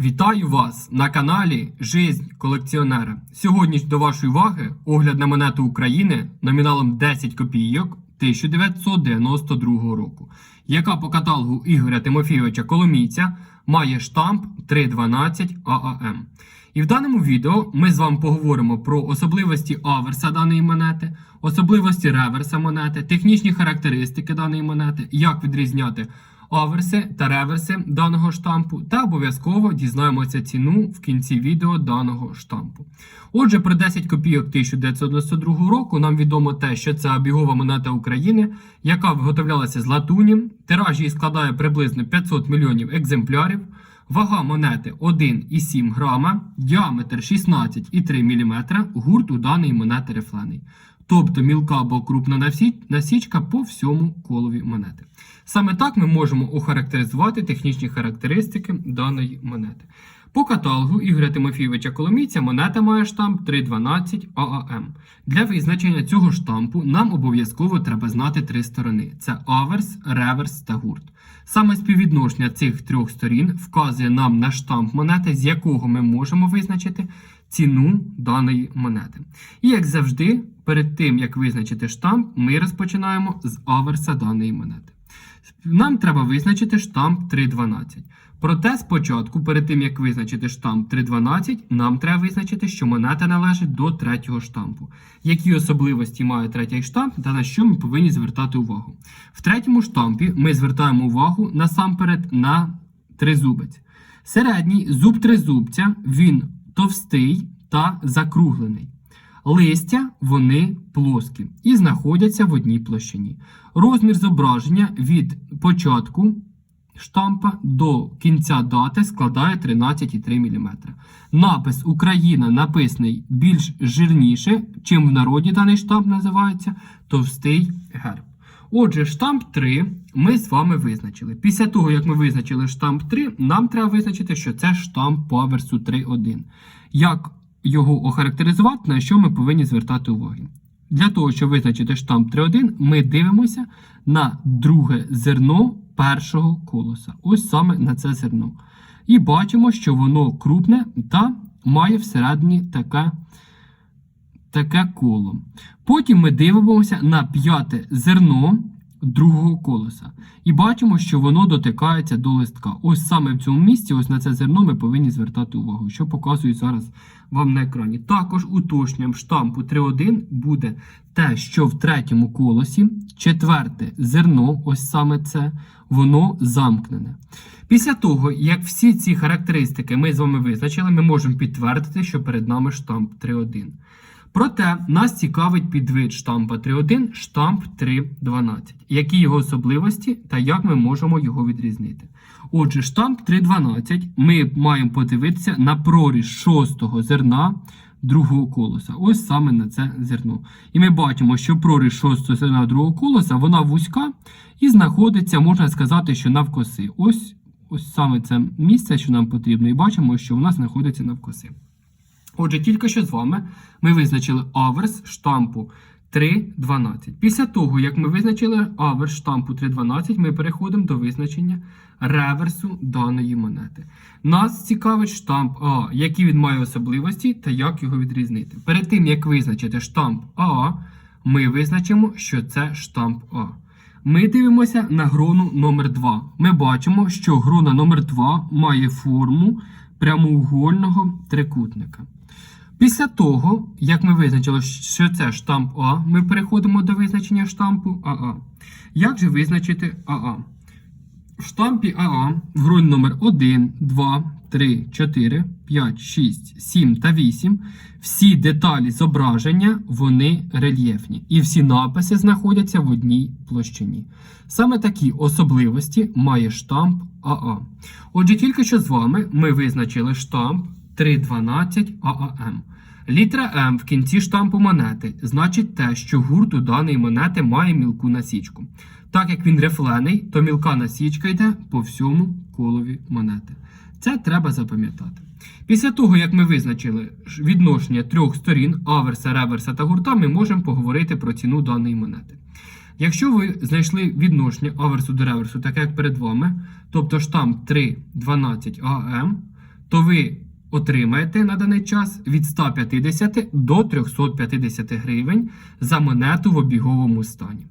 Вітаю вас на каналі Жизнь колекціонера. Сьогодні ж до вашої уваги огляд на монету України номіналом 10 копійок 1992 року, яка по каталогу Ігоря Тимофійовича Коломійця має штамп 312 ААМ. І в даному відео ми з вами поговоримо про особливості аверса даної монети, особливості реверса монети, технічні характеристики даної монети, як відрізняти аверси та реверси даного штампу, та обов'язково дізнаємося ціну в кінці відео даного штампу. Отже, про 10 копійок 1992 року нам відомо те, що це обігова монета України, яка виготовлялася з латуні, тираж її складає приблизно 500 мільйонів екземплярів. Вага монети 1,7 грама, діаметр 16,3 мм, гурт у даної монети рифлений. Тобто мілка або крупна насічка по всьому колові монети. Саме так ми можемо охарактеризувати технічні характеристики даної монети. По каталогу Ігоря Тимофійовича Коломійця монета має штамп 312 ААМ. Для визначення цього штампу нам обов'язково треба знати три сторони: це аверс, реверс та гурт. Саме співвідношення цих трьох сторін вказує нам на штамп монети, з якого ми можемо визначити ціну даної монети. І як завжди, перед тим як визначити штамп, ми розпочинаємо з аверса даної монети. Нам треба визначити штамп 312. Проте спочатку, перед тим як визначити штамп 312, нам треба визначити, що монета належить до третього штампу. Які особливості має третій штамп та на що ми повинні звертати увагу. В третьому штампі ми звертаємо увагу насамперед на тризубець. Середній зуб тризубця він товстий та закруглений. Листя вони плоскі і знаходяться в одній площині. Розмір зображення від початку штампа до кінця дати складає 13,3 мм. Напис Україна написаний більш жирніше, чим в народі даний штамп називається товстий герб. Отже, штамп 3 ми з вами визначили. Після того, як ми визначили штамп 3, нам треба визначити, що це штамп по аверсу 3.1. Як його охарактеризувати, на що ми повинні звертати увагу. Для того, щоб визначити штамп 3.1, ми дивимося на друге зерно першого колоса. Ось саме на це зерно. І бачимо, що воно крупне та має всередині таке, таке коло. Потім ми дивимося на п'яте зерно другого колоса. І бачимо, що воно дотикається до листка. Ось саме в цьому місці, ось на це зерно, ми повинні звертати увагу, що показую зараз вам на екрані. Також уточненням штампу 3.1 буде те, що в третьому колосі четверте зерно, ось саме це, воно замкнене. Після того, як всі ці характеристики ми з вами визначили, ми можемо підтвердити, що перед нами штамп 3.1. Проте нас цікавить підвид штампа 3.1, штамп 3.12. Які його особливості та як ми можемо його відрізнити. Отже, штамп 3.12 ми маємо подивитися на проріз шостого зерна другого колоса. Ось саме на це зерно. І ми бачимо, що проріз шостого зерна другого колоса вона вузька і знаходиться, можна сказати, що навкоси. Ось, ось саме це місце, що нам потрібно, і бачимо, що вона знаходиться навкоси. Отже, тільки що з вами ми визначили аверс штампу 3.12. Після того, як ми визначили аверс штампу 3.12, ми переходимо до визначення реверсу даної монети. Нас цікавить штамп А, які він має особливості та як його відрізнити. Перед тим, як визначити штамп А, ми визначимо, що це штамп А. Ми дивимося на грону номер 2 Ми бачимо, що грона номер 2 має форму прямоугольного трикутника. Після того, як ми визначили, що це штамп А, ми переходимо до визначення штампу АА. Як же визначити АА? В штампі АА в гроні номер 1, 2, 3, 4, 5, 6, 7 та 8 всі деталі зображення вони рельєфні. І всі написи знаходяться в одній площині. Саме такі особливості має штамп АА. Отже, тільки що з вами ми визначили штамп 312 ААМ. Літера М в кінці штампу монети значить те, що гурт у даної монети має мілку насічку. Так як він рифлений, то мілка насічка йде по всьому колові монети. Це треба запам'ятати. Після того, як ми визначили відношення трьох сторін аверса, реверса та гурта, ми можемо поговорити про ціну даної монети. Якщо ви знайшли відношення аверсу до реверсу, таке як перед вами, тобто штамп 3.12 АМ, то ви отримаєте на даний час від 150 до 350 гривень за монету в обіговому стані.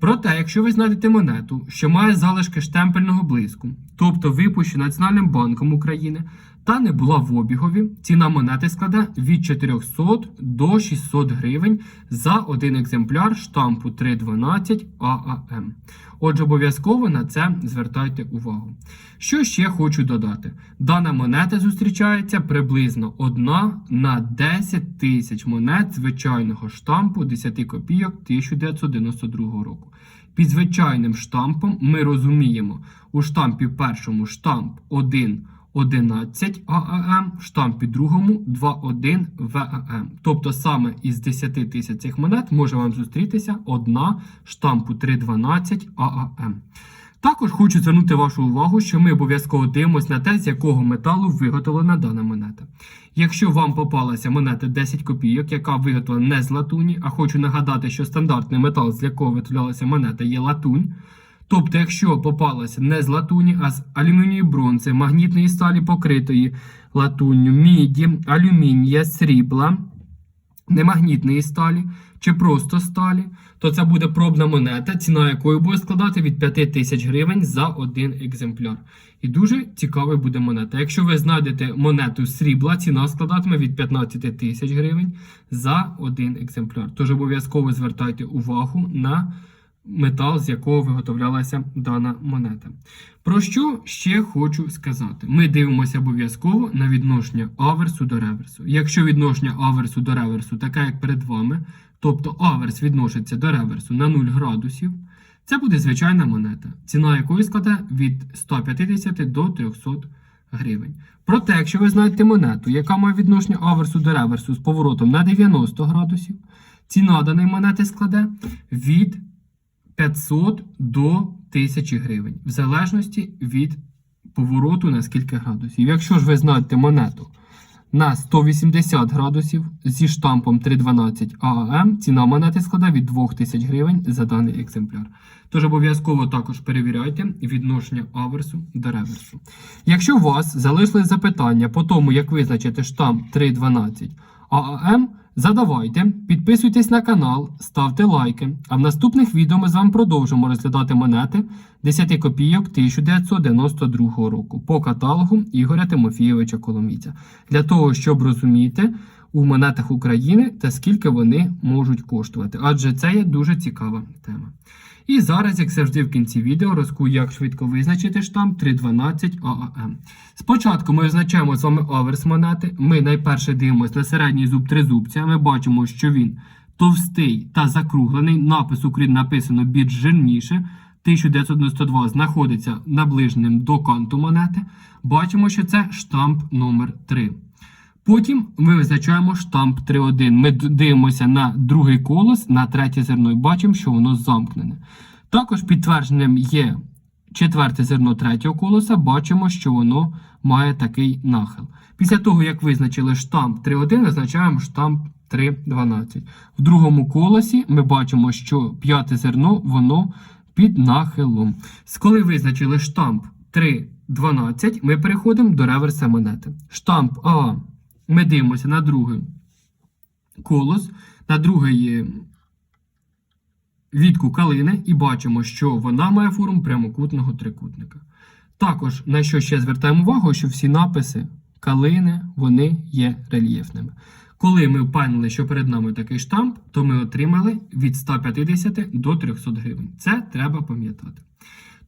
Проте, якщо ви знайдете монету, що має залишки штемпельного блиску, тобто випущена Національним банком України, та не була в обігові, ціна монети складе від 400 до 600 гривень за один екземпляр штампу 312 ААМ. Отже, обов'язково на це звертайте увагу. Що ще хочу додати? Дана монета зустрічається приблизно 1 на 10 тисяч монет звичайного штампу 10 копійок 1992 року. Під звичайним штампом ми розуміємо у штампі першому штамп 1 11 ААМ, в штампі другому 21 ВАМ. Тобто саме із 10 тисяч цих монет може вам зустрітися одна штампу 312 ААМ. Також хочу звернути вашу увагу, що ми обов'язково дивимося на те, з якого металу виготовлена дана монета. Якщо вам попалася монета 10 копійок, яка виготовлена не з латуні, а хочу нагадати, що стандартний метал, з якого виготовлялася монета, є латунь. Тобто, якщо попалася не з латуні, а з алюмінію бронзи, магнітної сталі покритої латунню, міді, алюмінія, срібла, немагнітної сталі чи просто сталі, то це буде пробна монета, ціна якої буде складати від 5 тисяч гривень за один екземпляр. І дуже цікавою буде монета. Якщо ви знайдете монету срібла, ціна складатиме від 15 тисяч гривень за один екземпляр. Тож обов'язково звертайте увагу на метал, з якого виготовлялася дана монета. Про що ще хочу сказати? Ми дивимося обов'язково на відношення аверсу до реверсу. Якщо відношення аверсу до реверсу таке, як перед вами, тобто аверс відноситься до реверсу на 0 градусів, це буде звичайна монета, ціна якої складе від 150 до 300 гривень. Проте, якщо ви знаєте монету, яка має відношення аверсу до реверсу з поворотом на 90 градусів, ціна даної монети складе від 500 до 1000 гривень, в залежності від повороту на скільки градусів. Якщо ж ви знаєте монету на 180 градусів зі штампом 312 ААМ, ціна монети складає від 2000 гривень за даний екземпляр. Тож обов'язково також перевіряйте відношення аверсу до реверсу. Якщо у вас залишились запитання по тому, як визначити штамп 312 ААМ, Задавайте, підписуйтесь на канал, ставте лайки. А в наступних відео ми з вами продовжимо розглядати монети 10 копійок 1992 року по каталогу Ігоря Тимофійовича Коломійця. Для того, щоб розуміти у монетах України та скільки вони можуть коштувати. Адже це є дуже цікава тема. І зараз, як завжди, в кінці відео розкую, як швидко визначити штамп 312 ААМ. Спочатку ми визначаємо з вами аверс монети. Ми найперше дивимося на середній зуб тризубця. Ми бачимо, що він товстий та закруглений. Напис Україн написано більш жирніше. 1992 знаходиться наближеним до канту монети. Бачимо, що це штамп номер 3 Потім ми визначаємо штамп 3.1. Ми дивимося на другий колос, на третє зерно і бачимо, що воно замкнене. Також підтвердженням є четверте зерно третього колоса, бачимо, що воно має такий нахил. Після того, як визначили штамп 3.1, визначаємо штамп 3.12. В другому колосі ми бачимо, що п'яте зерно воно під нахилом. Коли визначили штамп 3.12, ми переходимо до реверса монети. Штамп А ми дивимося на другий колос, на другий відку калини і бачимо, що вона має форму прямокутного трикутника. Також, на що ще звертаємо увагу, що всі написи калини вони є рельєфними. Коли ми впевнили, що перед нами такий штамп, то ми отримали від 150 до 300 гривень. Це треба пам'ятати.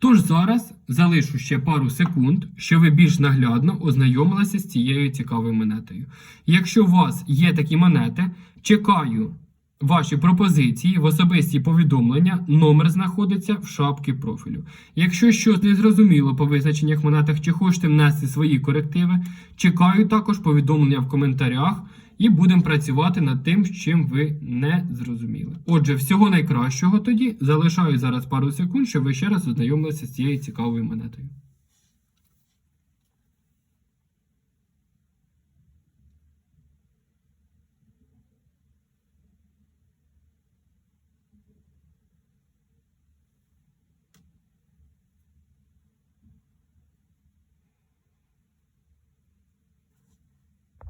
Тож зараз залишу ще пару секунд, щоб ви більш наглядно ознайомилися з цією цікавою монетою. Якщо у вас є такі монети, чекаю ваші пропозиції в особисті повідомлення, номер знаходиться в шапці профілю. Якщо щось не зрозуміло по визначеннях монетах чи хочете внести свої корективи, чекаю також повідомлення в коментарях. І будемо працювати над тим, чим ви не зрозуміли. Отже, всього найкращого тоді залишаю зараз пару секунд, щоб ви ще раз ознайомилися з цією цікавою монетою.